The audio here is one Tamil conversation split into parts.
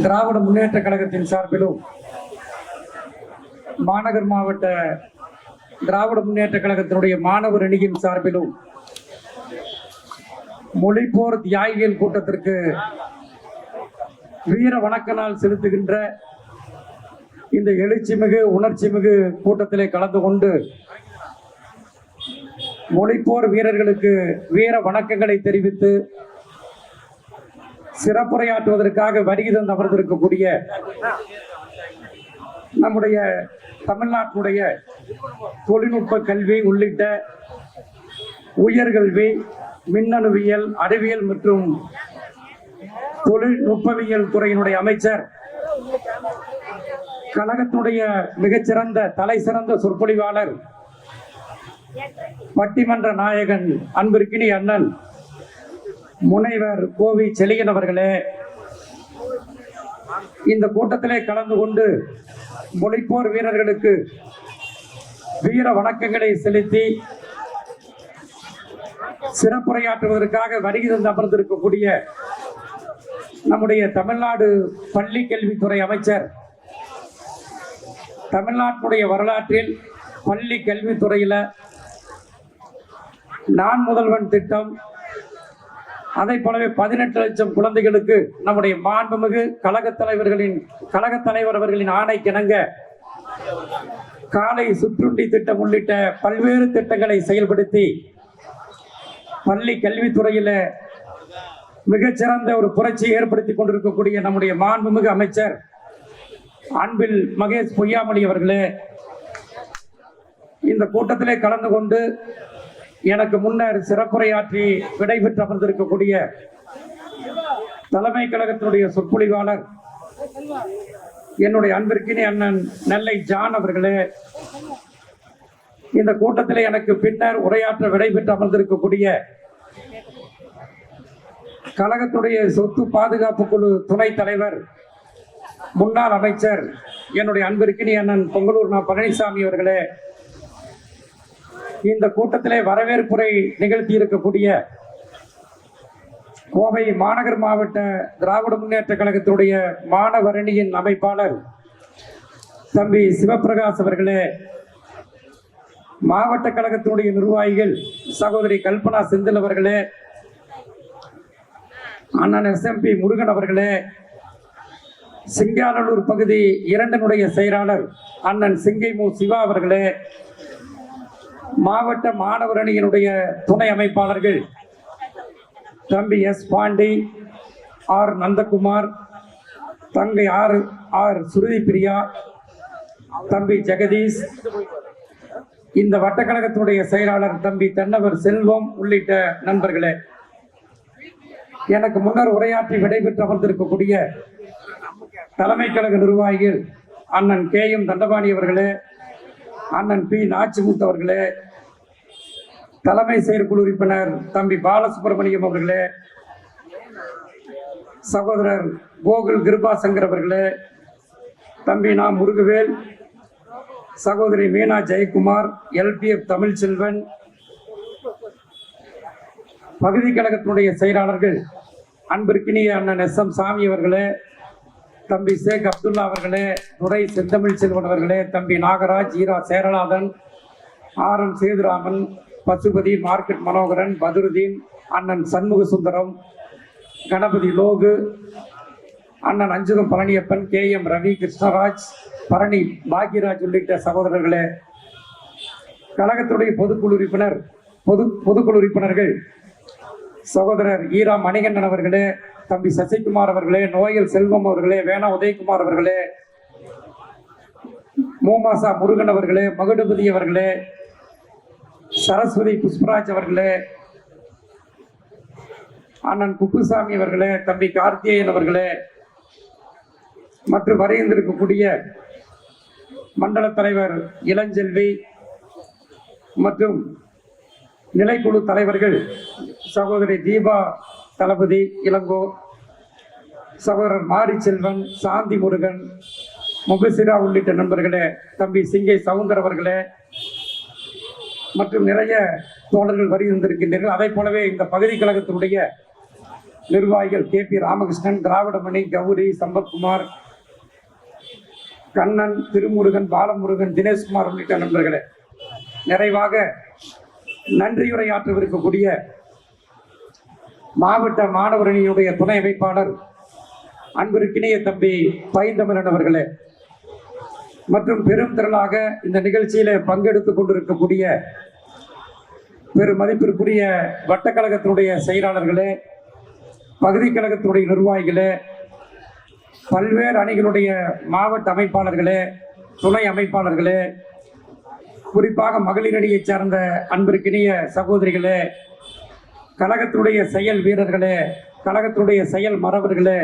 திராவிட முன்னேற்ற கழகத்தின் சார்பிலும் மாநகர் மாவட்ட திராவிட முன்னேற்ற கழகத்தினுடைய மாணவர் அணியின் சார்பிலும் மொழிப்போர் தியாகிகள் கூட்டத்திற்கு வீர வணக்க நாள் செலுத்துகின்ற இந்த எழுச்சிமிகு உணர்ச்சிமிகு கூட்டத்திலே கலந்து கொண்டு மொழிப்போர் வீரர்களுக்கு வீர வணக்கங்களை தெரிவித்து சிறப்புரையாற்றுவதற்காக வருகை தந்து அமர்ந்திருக்கக்கூடிய நம்முடைய தமிழ்நாட்டுடைய தொழில்நுட்ப கல்வி உள்ளிட்ட உயர்கல்வி மின்னணுவியல் அறிவியல் மற்றும் தொழில்நுட்பவியல் துறையினுடைய அமைச்சர் கழகத்துடைய மிகச்சிறந்த தலை சிறந்த சொற்பொழிவாளர் பட்டிமன்ற நாயகன் அன்பிற்கினி அண்ணன் முனைவர் கோவி செழியன் அவர்களே இந்த கூட்டத்திலே கலந்து கொண்டு மொழிப்போர் வீரர்களுக்கு வீர வணக்கங்களை செலுத்தி சிறப்புரையாற்றுவதற்காக வருகை தந்து அமர்ந்திருக்கக்கூடிய நம்முடைய தமிழ்நாடு பள்ளி கல்வித்துறை அமைச்சர் தமிழ்நாட்டுடைய வரலாற்றில் பள்ளி கல்வித்துறையில் நான் முதல்வன் திட்டம் அதை போலவே பதினெட்டு லட்சம் குழந்தைகளுக்கு நம்முடைய மாண்புமிகு கழக தலைவர்களின் கழக தலைவர் அவர்களின் ஆணை கிணங்க காலை சுற்றுண்டி திட்டம் உள்ளிட்ட பல்வேறு திட்டங்களை செயல்படுத்தி பள்ளி கல்வித்துறையில மிகச்சிறந்த ஒரு புரட்சியை ஏற்படுத்தி கொண்டிருக்கக்கூடிய நம்முடைய மாண்புமிகு அமைச்சர் அன்பில் மகேஷ் பொய்யாமொழி அவர்களே இந்த கூட்டத்திலே கலந்து கொண்டு எனக்கு முன்னர் சிறப்புரையாற்றி விடைபெற்று அமர்ந்திருக்கக்கூடிய தலைமை கழகத்தினுடைய சொற்பொழிவாளர் என்னுடைய அன்பிற்கினி அண்ணன் நெல்லை ஜான் அவர்களே இந்த கூட்டத்தில் எனக்கு பின்னர் உரையாற்ற விடைபெற்று அமர்ந்திருக்கக்கூடிய கழகத்துடைய சொத்து பாதுகாப்பு குழு துணைத் தலைவர் முன்னாள் அமைச்சர் என்னுடைய அன்பிற்கினி அண்ணன் பொங்கலூர் நான் பழனிசாமி அவர்களே இந்த கூட்டத்திலே வரவேற்புரை நிகழ்த்தி இருக்கக்கூடிய கோவை மாநகர் மாவட்ட திராவிட முன்னேற்ற கழகத்துடைய மாணவரணியின் அமைப்பாளர் தம்பி சிவபிரகாஷ் அவர்களே மாவட்ட கழகத்தினுடைய நிர்வாகிகள் சகோதரி கல்பனா செந்தில் அவர்களே அண்ணன் எஸ்எம்பி முருகன் அவர்களே சிங்காநல்லூர் பகுதி இரண்டனுடைய செயலாளர் அண்ணன் சிங்கை மு சிவா அவர்களே மாவட்ட மாணவர் அணியினுடைய துணை அமைப்பாளர்கள் தம்பி எஸ் பாண்டி ஆர் நந்தகுமார் தங்கை ஆர் ஆர் சுருதி பிரியா தம்பி ஜெகதீஷ் இந்த வட்டக்கழகத்தினுடைய செயலாளர் தம்பி தென்னவர் செல்வம் உள்ளிட்ட நண்பர்களே எனக்கு முன்னர் உரையாற்றி விடைபெற்று அமர்ந்திருக்கக்கூடிய தலைமை கழக நிர்வாகிகள் அண்ணன் கே எம் தண்டபாணி அவர்களே அண்ணன் பி. நாச்சிமுத்து அவர்களே தலைமை செயற்குழு உறுப்பினர் தம்பி பாலசுப்ரமணியம் அவர்களே சகோதரர் கோகுல் கிருபாசங்கர் அவர்களே தம்பி நா. முருகவேல் சகோதரி மீனா ஜெயக்குமார் எல்பிஎஃப் தமிழ்ச்செல்வன் பகுதி கழகத்தினுடைய செயலாளர்கள் அன்பிற்கினிய அண்ணன் எஸ். எம். சாமி அவர்களே தம்பி ஷேக் அப்துல்லா அவர்களே துறை செந்தமிழ் செல்வன் அவர்களே தம்பி Nagaraj Ira Seranathan R M Sethuraman Pasupathi market Manoharan Badurudeen அண்ணன் சண்முக சுந்தரம் கணபதி லோகு அண்ணன் அஞ்சுகம் பழனியப்பன் கே எம் ரவி கிருஷ்ணராஜ் பரணி பாக்யராஜ் உள்ளிட்ட சகோதரர்களே. கழகத்துடைய பொதுக்குழு உறுப்பினர் பொது பொதுக்குழு உறுப்பினர்கள் சகோதரர் ஈரா மணிகண்டன் அவர்களே தம்பி சசிகுமார் அவர்களே நோயல் செல்வம் அவர்களே வேணா உதயகுமார் அவர்களே மோமாசா முருகன் அவர்களே மகுடபதி அவர்களே சரஸ்வதி புஷ்பராஜ் அவர்களே அண்ணன் குப்புசாமி அவர்களே தம்பி கார்த்தியேயன் அவர்களே மற்றும் வரைந்திருக்கக்கூடிய மண்டல தலைவர் இளஞ்செல்வி மற்றும் நிலைக்குழு தலைவர்கள் சகோதரி தீபா தளபதி இளங்கோ சகோதரர் மாரி செல்வன் சாந்தி முருகன் முகசிரா உள்ளிட்ட நண்பர்களே தம்பி சிங்கை சவுந்தர் அவர்களே மற்றும் நிறைய தோழர்கள் வருகின்றிருக்கின்றீர்கள் அதை போலவே இந்த பகுதி கழகத்தினுடைய நிர்வாகிகள் கே பி ராமகிருஷ்ணன் திராவிடமணி கௌரி சம்பத்குமார் கண்ணன் திருமுருகன் பாலமுருகன் தினேஷ்குமார் உள்ளிட்ட நண்பர்களே நிறைவாக நன்றியுரையாற்றவிருக்கக்கூடிய மாவட்ட மாணவரணியுடைய துணை அமைப்பாளர் அன்பிற்கிணைய தம்பி பைந்தமிழன் அவர்களே மற்றும் பெரும் திரளாக இந்த நிகழ்ச்சியில பங்கெடுத்துக் கொண்டிருக்கக்கூடிய பெரும் மதிப்பிற்குரிய வட்டக்கழகத்தினுடைய செயலாளர்களே பகுதி கழகத்தினுடைய நிர்வாகிகளே பல்வேறு அணிகளுடைய மாவட்ட அமைப்பாளர்களே துணை அமைப்பாளர்களே குறிப்பாக மகளிரணியை சார்ந்த அன்பிற்கினிய சகோதரிகளே கழகத்தினுடைய செயல் வீரர்களே கழகத்தினுடைய செயல் மறவர்களே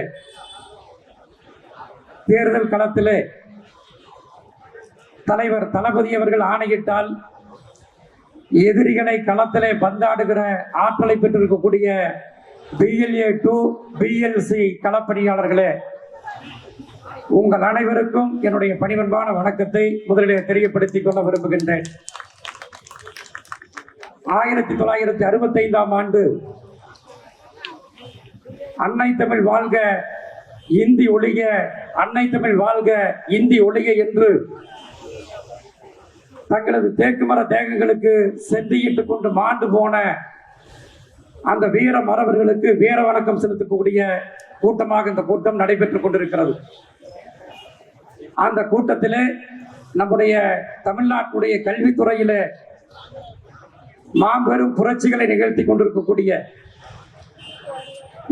தேர்தல் களத்திலே தலைவர் தளபதி அவர்கள் ஆணையிட்டால் எதிரிகளை களத்திலே பந்தாடுகிற ஆற்றலை பெற்றிருக்கக்கூடிய பிஎல்ஏ டூ பிஎல்சி களப்பணியாளர்களே உங்கள் அனைவருக்கும் என்னுடைய பணிவன்பான வணக்கத்தை முதலிலே தெரியப்படுத்திக் கொள்ள விரும்புகின்றேன். ஆயிரத்தி தொள்ளாயிரத்தி அறுபத்தி ஐந்தாம் ஆண்டு அன்னை தமிழ் வாழ்க இந்தி ஒழிக அன்னை தமிழ் வாழ்க இந்தி ஒழிக என்று தங்களது தேக்கு மர தேகங்களுக்கு செந்தியிட்டுக் கொண்டு மாண்டு போன அந்த வீர மரபர்களுக்கு வீர வணக்கம் செலுத்தக்கூடிய கூட்டமாக இந்த கூட்டம் நடைபெற்றுக் கொண்டிருக்கிறது. அந்த கூட்டத்திலே நம்முடைய தமிழ்நாட்டுடைய கல்வித்துறையிலே மாபெரும் புரட்சிகளை நிகழ்த்தி கொண்டிருக்கக்கூடிய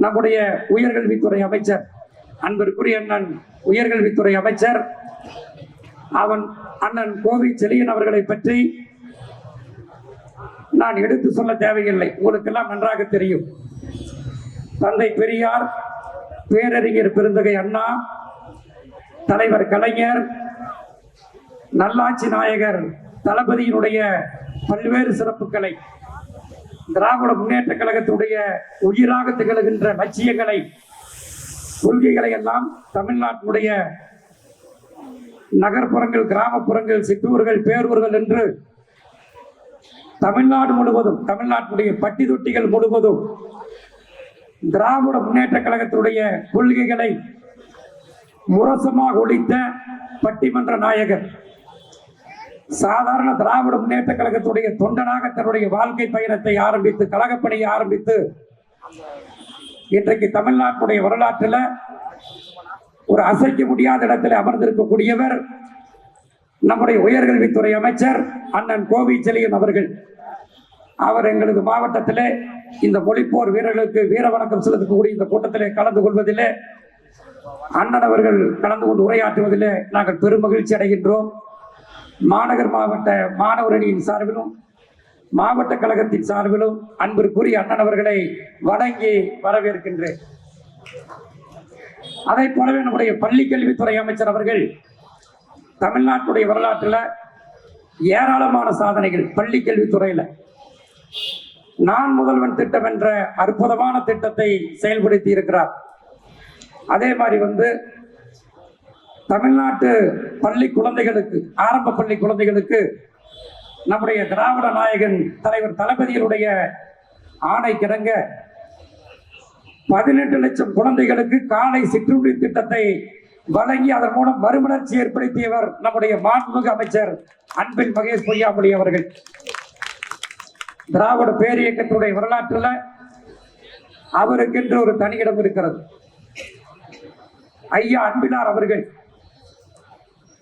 நம்முடைய உயர்கல்வித்துறை அமைச்சர் அன்பிற்குரிய அண்ணன் உயர்கல்வித்துறை அமைச்சர் அவன் அண்ணன் கோவி செலியன் அவர்களை பற்றி நான் எடுத்து சொல்ல தேவையில்லை. உங்களுக்கெல்லாம் நன்றாக தெரியும். தந்தை பெரியார் பேரறிஞர் பெருந்தகை அண்ணா தலைவர் கலைஞர் நல்லாட்சி நாயகர் தளபதியினுடைய பல்வேறு சிறப்புகளை திராவிட முன்னேற்ற கழகத்துடைய உயிராக திகழ்கின்ற லட்சியங்களை கொள்கைகளை எல்லாம் தமிழ்நாட்டினுடைய நகர்ப்புறங்கள் கிராமப்புறங்கள் சிற்றூர்கள் பேரூர்கள் என்று தமிழ்நாடு முழுவதும் தமிழ்நாட்டினுடைய பட்டி தொட்டிகள் முழுவதும் திராவிட முன்னேற்ற கழகத்தினுடைய கொள்கைகளை முரசமாக ஒழித்த பட்டிமன்ற நாயகர் சாதாரண திராவிட முன்னேற்ற கழகத்துடைய தொண்டனாக தன்னுடைய வாழ்க்கை பயணத்தை ஆரம்பித்து கழகப்பணியை ஆரம்பித்து இன்றைக்கு தமிழ்நாட்டுடைய வரலாற்றில் ஒரு அசைக்க முடியாத இடத்தில் அமர்ந்திருக்கக்கூடியவர் நம்முடைய உயர்கல்வித்துறை அமைச்சர் அண்ணன் கோவி செலியன் அவர்கள். அவர் எங்களது மாவட்டத்திலே இந்த மொழிப்போர் வீரர்களுக்கு வீர வணக்கம் செலுத்தக்கூடிய இந்த கூட்டத்திலே கலந்து கொள்வதிலே அண்ணன் அவர்கள் கலந்து கொண்டு உரையாற்றுவதிலே நாங்கள் பெருமகிழ்ச்சி அடைகின்றோம். மாநகர் மாவட்ட மாணவர் அணியின் சார்பிலும் மாவட்ட கழகத்தின் சார்பிலும் அன்பிற்குரிய அண்ணன் அவர்களை வணங்கி வரவேற்கின்றேன். அதை போலவே நம்முடைய பள்ளி கல்வித்துறை அமைச்சர் அவர்கள் தமிழ்நாட்டுடைய வரலாற்றில் ஏராளமான சாதனைகள் பள்ளி கல்வித்துறையில. நான் முதல்வன் திட்டம் என்ற அற்புதமான திட்டத்தை செயல்படுத்தி இருக்கிறார். அதே மாதிரி வந்து தமிழ்நாட்டு பள்ளி குழந்தைகளுக்கு ஆரம்ப பள்ளி குழந்தைகளுக்கு நம்முடைய திராவிட நாயகன் தலைவர் தளபதியினுடைய ஆணை கிடங்க. பதினெட்டு லட்சம் குழந்தைகளுக்கு காலை சிற்றுண்டி திட்டத்தை வழங்கி அதன் மூலம் மறுமலர்ச்சி ஏற்படுத்தியவர் நம்முடைய மாண்புமிகு அமைச்சர் அன்பில் மகேஷ் பொய்யாமொழி அவர்கள். திராவிட பேரியக்கத்தினுடைய வரலாற்றில் அவருக்கென்று ஒரு தனியிடம் இருக்கிறது. ஐயா அன்பினார் அவர்கள்.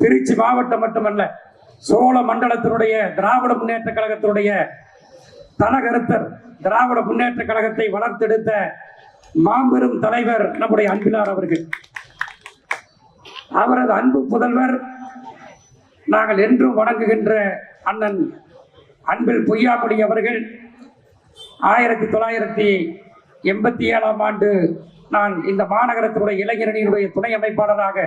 திருச்சி மாவட்டம் மட்டுமல்ல சோழ மண்டலத்தினுடைய திராவிட முன்னேற்ற கழகத்தினுடைய தனகருத்தர் திராவிட முன்னேற்ற கழகத்தை வளர்த்தெடுத்த மாபெரும் தலைவர் நம்முடைய அன்பினார் அவர்கள். அவரது அன்பு புதல்வர் நாங்கள் என்றும் வணங்குகின்ற அண்ணன் அன்பில் பொய்யாமொழி அவர்கள் ஆயிரத்தி தொள்ளாயிரத்தி எண்பத்தி ஏழாம் ஆண்டு நான் இந்த மாநகரத்தினுடைய இளைஞரணியினுடைய துணை அமைப்பாளராக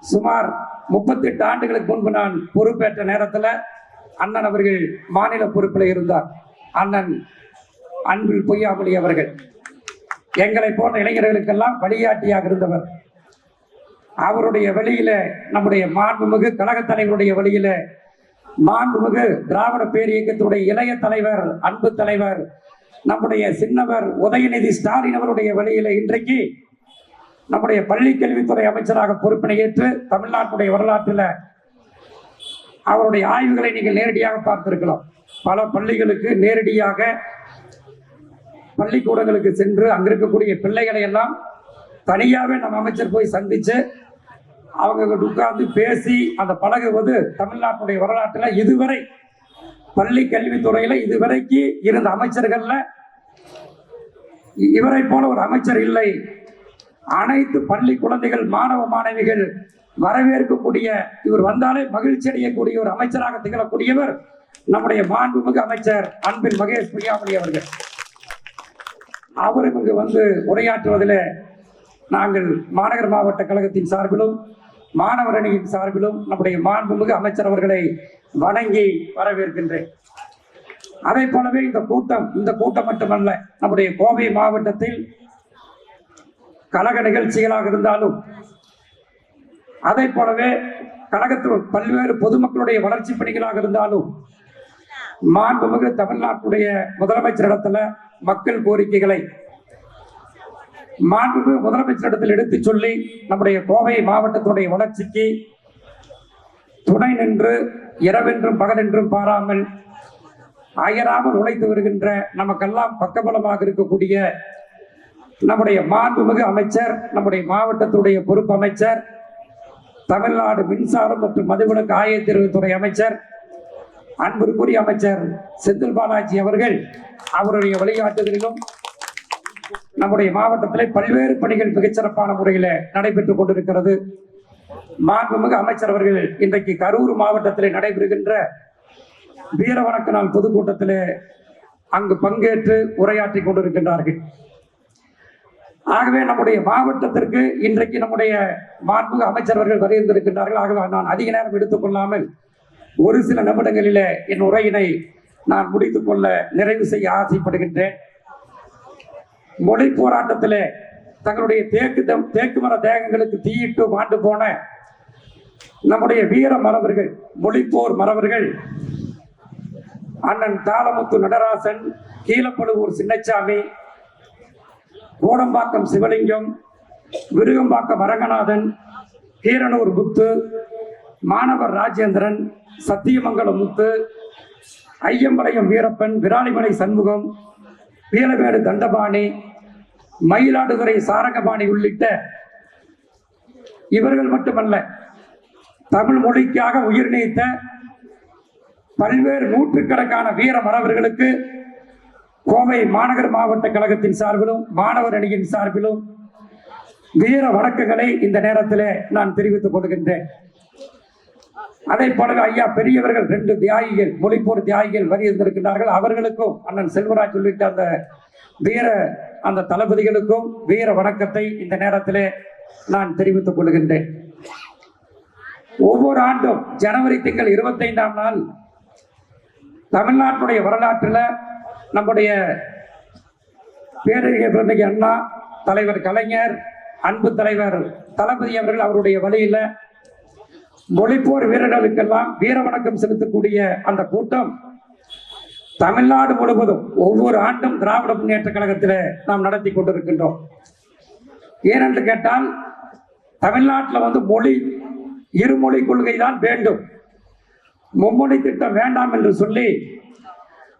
சுமார் முப்பத்தெட்டு ஆண்டுகளுக்கு முன்பு நான் பொறுப்பேற்ற நேரத்தில் அண்ணன் அவர்கள் மாநில பொறுப்பில் இருந்தார். அண்ணன் அன்பில் பொய்யாமொழி அவர்கள். எங்களை போன்ற இளைஞர்களுக்கெல்லாம் வழிகாட்டியாக இருந்தவர். அவருடைய வழியில நம்முடைய மாண்புமிகு கழகத் தலைவருடைய வழியில மாண்புமிகு திராவிட பேரியக்கத்துடைய இளைய தலைவர் அன்பு தலைவர் நம்முடைய சின்னவர் உதயநிதி ஸ்டாலின் அவருடைய வழியில இன்றைக்கு நம்முடைய பள்ளி கல்வித்துறை அமைச்சராக பொறுப்பினை ஏற்று தமிழ்நாட்டுடைய வரலாற்றில் அவருடைய ஆய்வுகளை நீங்கள் நேரடியாக பார்த்திருக்கலாம். பல பள்ளிகளுக்கு நேரடியாக பள்ளிக்கூடங்களுக்கு சென்று அங்கிருக்கக்கூடிய பிள்ளைகளை எல்லாம் தனியாகவே நம்ம அமைச்சர் போய் சந்திச்சு அவங்க உட்கார்ந்து பேசி அந்த பழகுவது தமிழ்நாட்டுடைய வரலாற்றில் இதுவரை பள்ளி கல்வித்துறையில் இதுவரைக்கு இருந்த அமைச்சர்களில் இவரை போல ஒரு அமைச்சர் இல்லை. அனைத்து பள்ளி குழந்தைகள் மாணவ மாணவிகள் வரவேற்கக்கூடிய இவர் வந்தாலே மகிழ்ச்சி அடையக்கூடிய ஒரு அமைச்சராக திகழக்கூடியவர் நம்முடைய மாண்புமிகு அமைச்சர் அன்பில் மகேஷ் பொய்யாமொழி அவர்கள். அவருக்கு இங்கு வந்து உரையாற்றுவதில் நாங்கள் மாநகர் மாவட்ட கழகத்தின் சார்பிலும் மாணவர் அணியின் சார்பிலும் நம்முடைய மாண்புமிகு அமைச்சர் அவர்களை வணங்கி வரவேற்கின்றேன். அதே போலவே இந்த கூட்டம் இந்த கூட்டம் மட்டுமல்ல நம்முடைய கோவை மாவட்டத்தில் கழக நிகழ்ச்சிகளாக இருந்தாலும் அதே போலவே கழகத்தில் பல்வேறு பொதுமக்களுடைய வளர்ச்சி பணிகளாக இருந்தாலும் மாண்புமிகு தமிழ்நாட்டுடைய முதலமைச்சரிடத்துல மக்கள் கோரிக்கைகளை மாண்புமிகு முதலமைச்சரிடத்தில் எடுத்துச் சொல்லி நம்முடைய கோவை மாவட்டத்துடைய வளர்ச்சிக்கு துணை நின்று இரவென்றும் பகலென்றும் பாராமல் அயராமல் உழைத்து வருகின்ற நமக்கெல்லாம் பக்கபலமாக இருக்கக்கூடிய நம்முடைய மாண்புமிகு அமைச்சர் நம்முடைய மாவட்டத்துடைய பொறுப்பு அமைச்சர் தமிழ்நாடு மின்சாரம் மற்றும் மதுவிலக்கு ஆயத்தீர்வுத்துறை அமைச்சர் அன்பிற்குரிய அமைச்சர் செந்தில் பாலாஜி அவர்கள் அவருடைய வழிகாட்டுதலிலும் நம்முடைய மாவட்டத்திலே பல்வேறு பணிகள் மிகச்சிறப்பான முறையில் நடைபெற்றுக் கொண்டிருக்கிறது. மாண்புமிகு அமைச்சர் அவர்கள் இன்றைக்கு கரூர் மாவட்டத்தில் நடைபெறுகின்ற வீர வணக்க நாள் பொதுக்கூட்டத்திலே அங்கு பங்கேற்று உரையாற்றி கொண்டிருக்கின்றார்கள். ஆகவே நம்முடைய மாவட்டத்திற்கு இன்றைக்கு நம்முடைய மாண்புமிகு அமைச்சர்கள் வருகின்றிருக்கின்றார்கள் ஆகவே நான் அதிக நேரம் எடுத்துக்கொள்ளாமல் ஒரு சில நிமிடங்களிலே என் உரையினை நான் முடித்துக்கொள்ள நிறைவு செய்ய ஆசைப்படுகின்றேன். மொழி போராட்டத்திலே தங்களுடைய தேக்கு தேக்கு மர தேகங்களுக்கு தீயிட்டு மாண்டு போன நம்முடைய வீர மறவர்கள் மொழிப்போர் மறவர்கள் அண்ணன் தாளமுத்து நடராசன் கீழப்படுவூர் சின்னச்சாமி கோடம்பாக்கம் சிவலிங்கம் விருகம்பாக்கம் அரங்கநாதன் கீரனூர் முத்து மாணவர் ராஜேந்திரன் சத்தியமங்கலம் முத்து ஐயம்பாளையம் வீரப்பன் விராலிமலை சண்முகம் பீலமேடு தண்டபாணி மயிலாடுதுறை சாரங்கபாணி உள்ளிட்ட இவர்கள் மட்டுமல்ல தமிழ் மொழிக்காக உயிர் நீத்த பல்வேறு நூற்றுக்கணக்கான வீர மறவர்களுக்கு கோவை மாநகர் மாவட்ட கழகத்தின் சார்பிலும் மாணவர் அணியின் சார்பிலும் வீர வணக்கங்களை இந்த நேரத்தில் நான் தெரிவித்துக் கொள்கின்றேன். அதை போலவே ஐயா பெரியவர்கள் ரெண்டு தியாகிகள் மொழிப்போர் தியாகிகள் வருகின்றிருக்கிறார்கள் அவர்களுக்கும் அண்ணன் செல்வராஜ் உள்ளிட்ட அந்த வீர அந்த தளபதிகளுக்கும் வீர வணக்கத்தை இந்த நேரத்திலே நான் தெரிவித்துக் கொள்கின்றேன். ஒவ்வொரு ஆண்டும் ஜனவரி திங்கள் இருபத்தைந்தாம் நாள் தமிழ்நாட்டுடைய வரலாற்றில் நம்முடைய பேரறிஞர் பிறந்தகி அண்ணா தலைவர் கலைஞர் அன்பு தலைவர் தளபதி அவர்கள் அவருடைய வழியில் மொழிப்போர் வீரர்களுக்கெல்லாம் வீர வணக்கம் செலுத்தக்கூடிய அந்த கூட்டம் தமிழ்நாடு முழுவதும் ஒவ்வொரு ஆண்டும் திராவிட முன்னேற்ற கழகத்தில் நாம் நடத்தி கொண்டிருக்கின்றோம். ஏனென்று கேட்டால் தமிழ்நாட்டில் வந்து மொழி இருமொழி கொள்கை தான் வேண்டும். மும்முனை திட்டம் வேண்டாம் என்று சொல்லி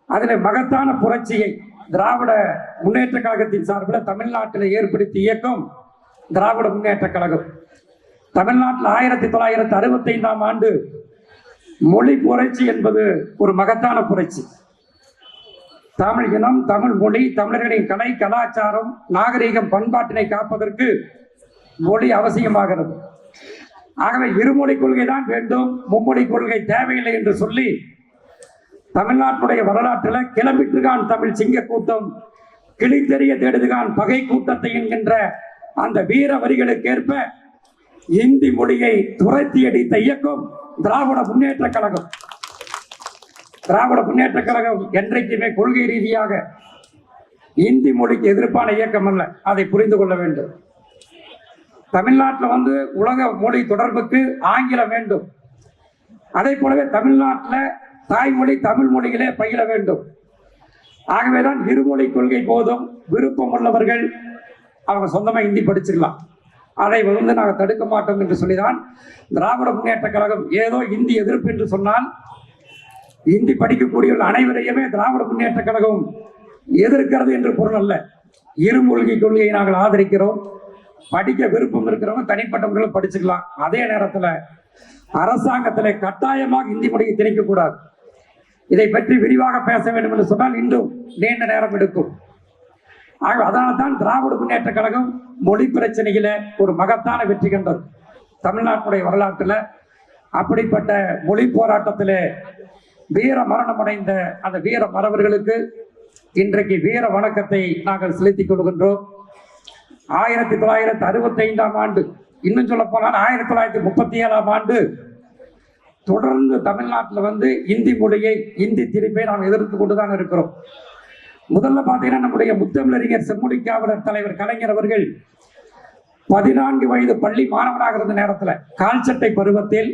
அதில் மகத்தான புரட்சியை திராவிட முன்னேற்ற கழகத்தின் சார்பில் தமிழ்நாட்டில் ஏற்படுத்தி இயக்கம் திராவிட முன்னேற்ற கழகம். தமிழ்நாட்டில் ஆயிரத்தி தொள்ளாயிரத்தி அறுபத்தி ஐந்தாம் ஆண்டு மொழி புரட்சி என்பது ஒரு மகத்தான புரட்சி. தமிழ் இனம் தமிழ் மொழி தமிழர்களின் கலை கலாச்சாரம் நாகரீகம் பண்பாட்டினை காப்பதற்கு மொழி அவசியமாகிறது. ஆகவே இருமொழி கொள்கை தான் வேண்டும் மும்மொழி கொள்கை தேவையில்லை என்று சொல்லி தமிழ்நாட்டுடைய வரலாற்றில் கிளம்பிட்டுகான் தமிழ் சிங்க கூட்டம் கிளித்தெறிய தேடுதுகான் பகை கூட்டத்தை என்கின்ற அந்த வீர வரிகளுக்கேற்ப இந்தி மொழியை துரத்தி அடித்த இயக்கம் திராவிட முன்னேற்ற கழகம். திராவிட முன்னேற்ற கழகம் என்றைக்குமே கொள்கை ரீதியாக இந்தி மொழிக்கு எதிர்ப்பான இயக்கம் அல்ல அதை புரிந்து கொள்ள வேண்டும். தமிழ்நாட்டில் வந்து உலக மொழி தொடர்புக்கு ஆங்கிலம் வேண்டும். அதே போலவே தமிழ்நாட்டில் தாய்மொழி தமிழ் மொழிகளே பயில வேண்டும். ஆகவேதான் இருமொழி கொள்கை போதும் விருப்பம் உள்ளவர்கள் அவங்க சொந்தமாக ஹிந்தி படிச்சிடலாம் அதை வந்து நாங்கள் தடுக்க மாட்டோம் என்று சொல்லிதான் திராவிட முன்னேற்ற கழகம் ஏதோ இந்தி எதிர்ப்பு என்று சொன்னால் இந்தி படிக்கக்கூடிய அனைவரையுமே திராவிட முன்னேற்ற கழகம் எதிர்க்கிறது என்று பொருள் அல்ல. இருமொழி கொள்கையை நாங்கள் ஆதரிக்கிறோம். படிக்க விருப்பம் இருக்கிறவங்க தனிப்பட்ட முறையில் படிச்சுக்கலாம். அதே நேரத்தில் அரசாங்கத்தில் கட்டாயமாக இந்தி மொழியை திணிக்கக்கூடாது. இதை பற்றி விரிவாக பேச வேண்டும் என்று சொன்னால் இன்னும் நீண்ட நேரம் எடுக்கும். ஆக அதனால தான் திராவிட முன்னேற்ற கழகம் மொழி பிரச்சனையில ஒரு மகத்தான வெற்றி கண்டது. தமிழ்நாட்டுடைய வரலாற்றில் அப்படிப்பட்ட மொழி போராட்டத்தில் வீர மரணம் அடைந்த அந்த வீர மறவர்களுக்கு இன்றைக்கு வீர வணக்கத்தை நாங்கள் செலுத்திக் கொள்கின்றோம். ஆயிரத்தி தொள்ளாயிரத்தி அறுபத்தி ஐந்தாம் ஆண்டு இன்னும் சொல்ல போனால் ஆயிரத்தி தொள்ளாயிரத்தி முப்பத்தி ஏழாம் ஆண்டு தொடர்ந்து தமிழ்நாட்டில் வந்து இந்தி மொழியை இந்தி திரிப்பை நாம் எதிர்த்து கொண்டுதான் இருக்கிறோம். முதல்ல பார்த்தீங்கன்னா நம்முடைய முத்தமிழறிஞர் செம்மொழி காவலர் தலைவர் கலைஞர் அவர்கள் பதினான்கு வயது பள்ளி மாணவனாக இருந்த நேரத்தில் கால்சட்டை பருவத்தில்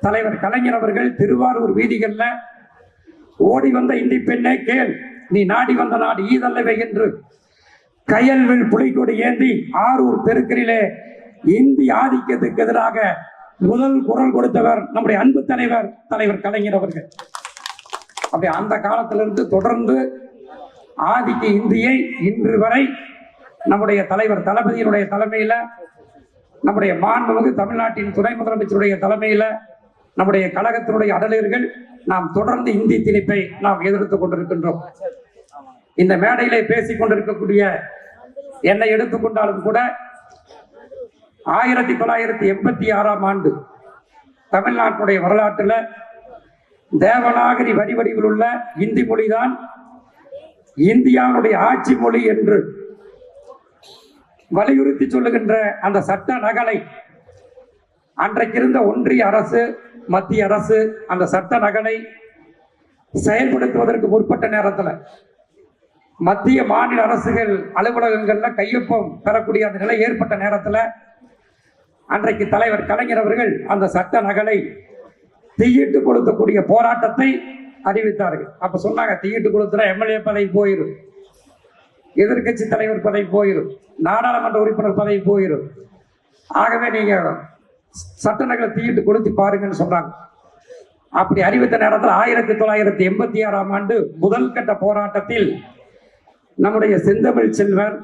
தலைவர் கலைஞர் அவர்கள் திருவாரூர் வீதிகளில் ஓடி வந்த இந்தி பெண்ணை கேள் நீ நாடி வந்த நாடு ஈதல்லவை என்று கயல்வில் புலிகொடி ஏந்தி ஆரூர் தெருக்கரிலே இந்தி ஆதிக்கத்துக்கு எதிராக முதல் குரல் கொடுத்தவர் நம்முடைய அன்பு தலைவர் தலைவர் கலைஞர் அவர்கள். அப்படி அந்த காலத்திலிருந்து தொடர்ந்து ஆதிக்க இந்தியை இன்று வரை நம்முடைய தலைவர் தளபதியினுடைய தலைமையில நம்முடைய மாண்புமிகு தமிழ்நாட்டின் துணை முதலமைச்சருடைய தலைமையில நம்முடைய கழகத்தினுடைய அடலர்கள் நாம் தொடர்ந்து இந்தி திணிப்பை நாம் எதிர்த்துக் கொண்டிருக்கின்றோம். இந்த மேடையிலே பேசிக் கொண்டிருக்கக்கூடிய என்னை எடுத்துக்கொண்டாலும் கூட ஆயிரத்தி தொள்ளாயிரத்தி எண்பத்தி ஆறாம் ஆண்டு தமிழ்நாட்டுடைய வரலாற்றில் தேவநாகரி வடிவடிவில் உள்ள இந்தி மொழிதான் இந்தியாவுடைய ஆட்சி மொழி என்று வலியுறுத்தி சொல்லுகின்ற அந்த சட்ட நகலை அன்றைக்கு இருந்த ஒன்றிய அரசு மத்திய அரசு அந்த சட்ட நகலை செயல்படுத்துவதற்கு முற்பட்ட நேரத்தில் மத்திய மாநில அரசுகள் அலுவலகங்களில் கையொப்பம் பெறக்கூடிய அந்த நிலை ஏற்பட்ட நேரத்தில் அன்றைக்கு தலைவர் கலைஞர் அவர்கள் அந்த சட்ட நகலை தீயிட்டு கொளுத்தக்கூடிய போராட்டத்தை அறிவித்தார்கள். அப்ப சொன்னாங்க தீயிட்டு கொளுத்துற எம்எல்ஏ பதவி போயிரும் எதிர்க்கட்சி தலைவர் பதவி போயிரும் நாடாளுமன்ற உறுப்பினர் பதவி போயிடும் ஆகவே நீங்க சட்ட நகலை தீயிட்டு கொளுத்தி பாருங்கன்னு சொன்னாங்க. அப்படி அறிவித்த நேரத்தில் ஆயிரத்தி தொள்ளாயிரத்தி எண்பத்தி ஆறாம் ஆண்டு முதல் கட்ட போராட்டத்தில் நம்முடைய செந்தமிழ் செல்வர்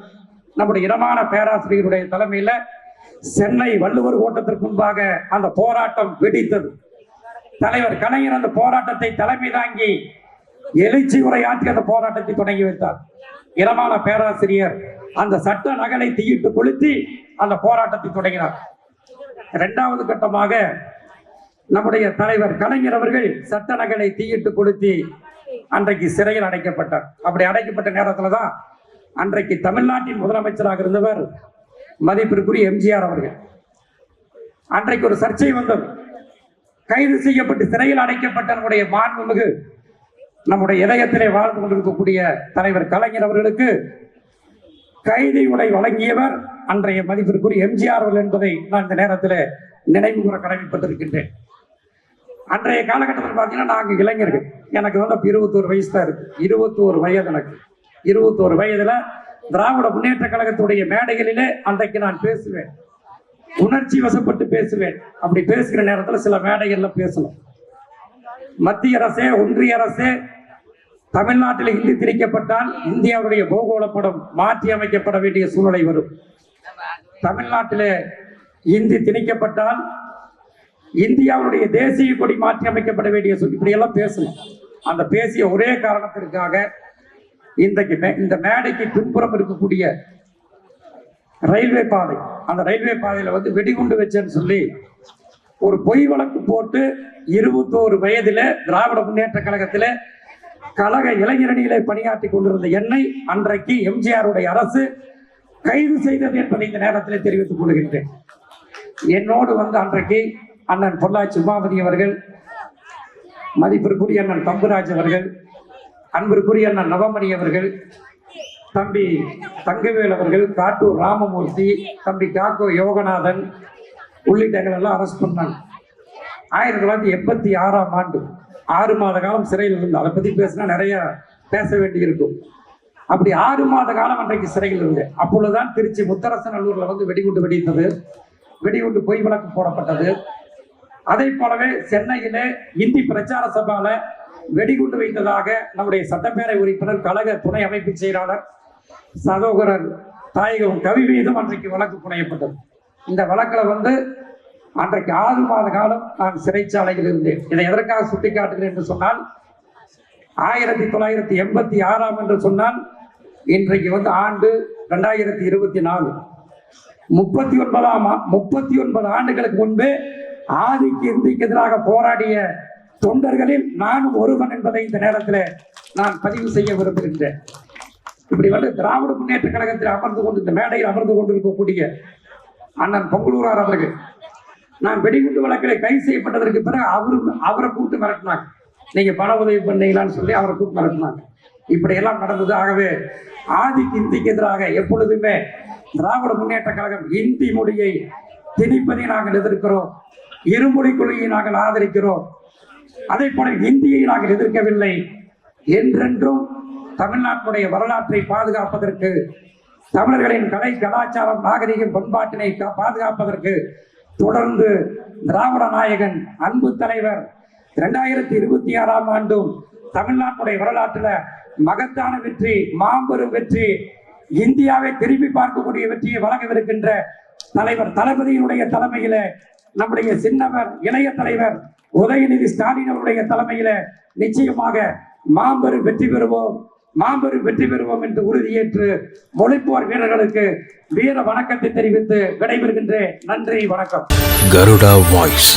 நம்முடைய இடமான பேராசிரியருடைய தலைமையில சென்னை வள்ளுவர் ஓட்டத்திற்கு முன்பாக அந்த போராட்டம் வெடித்தது. தலைவர் கலைஞர் அந்த போராட்டத்தை தலைமை தாங்கி எழுச்சி உரையாற்றி அந்த போராட்டத்தை தொடங்கி வைத்தார். இடமான பேராசிரியர் அந்த சட்ட நகலை தீயிட்டு கொளுத்தி அந்த போராட்டத்தை தொடங்கினார். இரண்டாவது கட்டமாக நம்முடைய தலைவர் கலைஞர் அவர்கள் சட்ட நகலை தீயிட்டு கொளுத்தி அன்றைக்கு சிறையில் அடைக்கப்பட்டார். அப்படி அடைக்கப்பட்ட நேரத்தில் தான் அன்றைக்கு தமிழ்நாட்டின் முதலமைச்சராக இருந்தவர் மதிப்பிற்குரிய எம்ஜிஆர் அவர்கள். அன்றைக்கு ஒரு சர்ச்சை வந்தது. கைது செய்யப்பட்டு சிறையில் அடைக்கப்பட்ட நம்முடைய மாண்புமிகு நம்முடைய இதயத்திலே வாழ்ந்து கொண்டிருக்கக்கூடிய தலைவர் கலைஞர் அவர்களுக்கு கைதி உடை வழங்கியவர் அன்றைய மதிப்பிற்குரிய எம்ஜிஆர் அவர்கள் என்பதை நான் இந்த நேரத்தில் நினைவு கூற கடமைப்பட்டிருக்கின்றேன். அன்றைய காலகட்டத்தில் பார்த்தீங்கன்னா நாங்கள் இளைஞர்கள். எனக்கு வந்து இப்போ இருபத்தோரு வயசு தான் இருக்கு. இருபத்தோரு வயது எனக்கு. இருபத்தோரு வயதுல திராவிட முன்னேற்ற கழகத்துடைய மேடைகளிலே அன்றைக்கு நான் பேசுவேன். உணர்ச்சி வசப்பட்டு பேசுவேன். அப்படி பேசுகிற நேரத்தில் சில மேடைகள்ல பேசணும். மத்திய அரசே ஒன்றிய அரசே தமிழ்நாட்டில் ஹிந்தி திணிக்கப்பட்டால் இந்தியாவுடைய பூகோளப்படம் மாற்றி அமைக்கப்பட வேண்டிய சூழ்நிலை வரும். தமிழ்நாட்டிலே இந்தி திணிக்கப்பட்டால் இந்தியாவுடைய தேசிய கொடி மாற்றி அமைக்கப்பட வேண்டிய இப்படியெல்லாம் பேசணும். அந்த பேசிய ஒரே காரணத்திற்காக இன்றைக்கு மே- இந்த மேடைக்கு பின்புறம் இருக்கக்கூடிய ரயில்வே பாதை அந்த ரயில்வே பாதையில வந்து வெடிகுண்டு வச்சேன்னு சொல்லி ஒரு பொய் வழக்கு போட்டு இருபத்தோரு வயதில திராவிட முன்னேற்ற கழகத்தில கழக இளைஞரணிகளை பணியாற்றி கொண்டிருந்த என்னை அன்றைக்கு எம்ஜிஆருடைய அரசு கைது செய்தது என்பதை இந்த நேரத்தில் தெரிவித்துக் கொள்கின்றேன். என்னோடு வந்து அன்றைக்கு அண்ணன் பொள்ளாச்சி உமாபதி அவர்கள் மதிப்பிற்குரிய அண்ணன் தம்புராஜ் அவர்கள் அன்பிற்குரிய அண்ணன் நவமணி அவர்கள் தம்பி தங்கவேல் அவர்கள் காட்டூர் ராமமூர்த்தி தம்பி காக்கோ யோகநாதன் உள்ளிட்டங்கள் எல்லாம் அரெஸ்ட் பண்ணாங்க. ஆயிரத்தி தொள்ளாயிரத்தி எண்பத்தி ஆறாம் ஆண்டு ஆறு மாத காலம் சிறையில் இருந்து அதை பத்தி பேசினா நிறைய பேச வேண்டியிருக்கும். அப்படி ஆறு மாத காலம் அன்றைக்கு சிறையில் இருந்தேன் அப்பொழுதுதான் திருச்சி முத்தரசநல்லூர்ல வந்து வெடிகுண்டு வெடித்தது. வெடிகுண்டு பொய் வழக்கு போடப்பட்டது. அதே போலவே சென்னையில இந்தி பிரச்சார சபால வெடிகுண்டு வைத்ததாக நம்முடைய சட்டப்பேரவை உறுப்பினர் கழக துணை அமைப்பு செயலாளர் சகோதரர் தாயகம் கவி மீதும் அன்றைக்கு வழக்கு புனையப்பட்டது. இந்த வழக்கில் வந்து அன்றைக்கு ஆறு மாத காலம் நான் சிறைச்சாலையில் இருந்தேன். இதை எதற்காக சுட்டிக்காட்டுகிறேன் என்று சொன்னால் ஆயிரத்தி தொள்ளாயிரத்தி எண்பத்தி ஆறாம் என்று சொன்னால் இன்றைக்கு வந்து ஆண்டு ரெண்டாயிரத்தி இருபத்தி நாலு. முப்பத்தி ஒன்பதாம் முப்பத்தி ஒன்பது ஆண்டுகளுக்கு முன்பே ஆதிக்கு இந்திக்கு எதிராக போராடிய தொண்டர்களில் நானும் ஒருவன் என்பதை இந்த நேரத்தில் நான் பதிவு செய்ய விரும்புகின்றேன். இப்படி வந்து திராவிட முன்னேற்ற கழகத்தில் அமர்ந்து கொண்டு இந்த மேடையில் அமர்ந்து கொண்டிருக்கக்கூடிய அண்ணன் பொங்கலூரார் அவர்கள் நான் வெடிகுண்டு வழக்கில் கைது செய்யப்பட்டதற்கு பிறகு அவரு அவரை கூப்பிட்டு மிரட்டினாங்க. நீங்க பண உதவி பண்ணீங்களான்னு சொல்லி அவரை கூப்பிட்டு மிரட்டினாங்க. இப்படி எல்லாம் நடந்தது. ஆகவே ஆதிக்கு இந்திக்கு எதிராக எப்பொழுதுமே திராவிட முன்னேற்ற கழகம் இந்தி மொழியை திணிப்பதை நாங்கள் எதிர்க்கிறோம். இருமொழி கொள்கையை நாங்கள் ஆதரிக்கிறோம் அதே போல இந்தியை நாங்கள் எதிர்க்கவில்லை. என்றென்றும் தமிழ்நாட்டுடைய வரலாற்றை பாதுகாப்பதற்கு தமிழர்களின் கலை கலாச்சாரம் நாகரிகம் பண்பாட்டினை பாதுகாப்பதற்கு தொடர்ந்து திராவிட நாயகன் அன்பு தலைவர் இரண்டாயிரத்தி இருபத்தி ஆறாம் ஆண்டும் தமிழ்நாட்டுடைய வரலாற்றுல மகத்தான வெற்றி மாபெரும் வெற்றி இந்தியாவை திரும்பி பார்க்கக்கூடிய வெற்றியை வழங்கவிருக்கின்ற தலைவர் தளபதியினுடைய தலைமையில நம்முடைய சின்னவர் இளைய தலைவர் உதயநிதி ஸ்டாலின் அவருடைய தலைமையில நிச்சயமாக மாபெரும் வெற்றி பெறுவோம். மாபெரும் வெற்றி பெறுவோம் என்று உறுதியேற்று மொழிப்போர் வீரர்களுக்கு வீர வணக்கத்தை தெரிவித்து விடைபெறுகின்றேன். நன்றி வணக்கம். கருடா வாய்ஸ்.